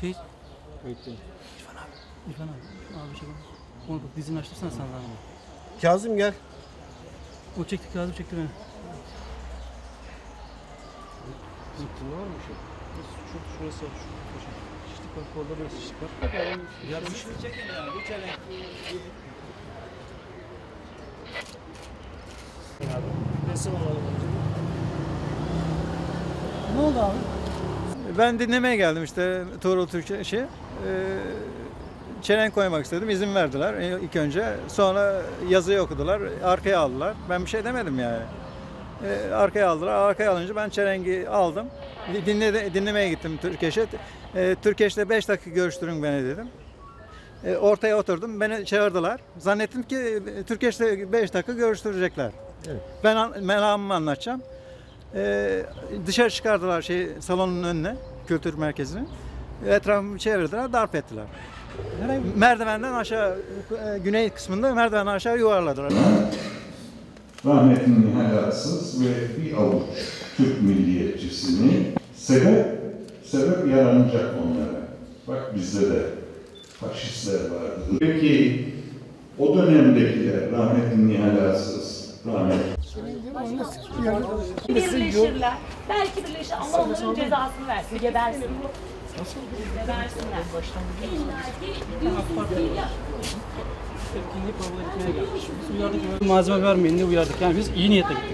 Şey, Kayıttayım. İrfan abi. İrfan abi. Abi şey Onu bak dizini açtırsana sen daha. Kazım gel. O çekti kağıdı çekti beni. Zıttın var mı şey? Şu, şurası var. Şu, şu. Şişlik var. Kolda biraz şişlik var. Ya bir şey Resim alalım. Ne oldu abi? Ben dinlemeye geldim işte Tuğrul Türkçe şey. E, çelen koymak istedim. izin verdiler e, ilk önce. Sonra yazıyı okudular. Arkaya aldılar. Ben bir şey demedim yani. E, arkaya aldılar. Arkaya alınca ben çelengi aldım. Dinle, dinlemeye gittim Türkeş'e. E, Türkeş'le 5 dakika görüştürün beni dedim. E, ortaya oturdum. Beni çağırdılar. Zannettim ki e, Türkeş'le 5 dakika görüştürecekler. Evet. Ben melamımı anlatacağım. Ee, dışarı çıkardılar şey salonun önüne, kültür merkezine. Etrafımı çevirdiler, darp ettiler. Merdivenden aşağı, e, güney kısmında merdivenden aşağı yuvarladılar. rahmetli Nihayatsız ve bir avuç Türk milliyetçisini sebep sebep yaranacak onlara. Bak bizde de faşistler vardı. Peki o dönemdekiler rahmetli Nihayatsız, rahmetli Birleşirler. Belki birleşir ama onların cezasını versin. Gebersin. Gebersinler. İlla ki. Malzeme vermeyin diye uyardık. Yani biz iyi niyetle gittik.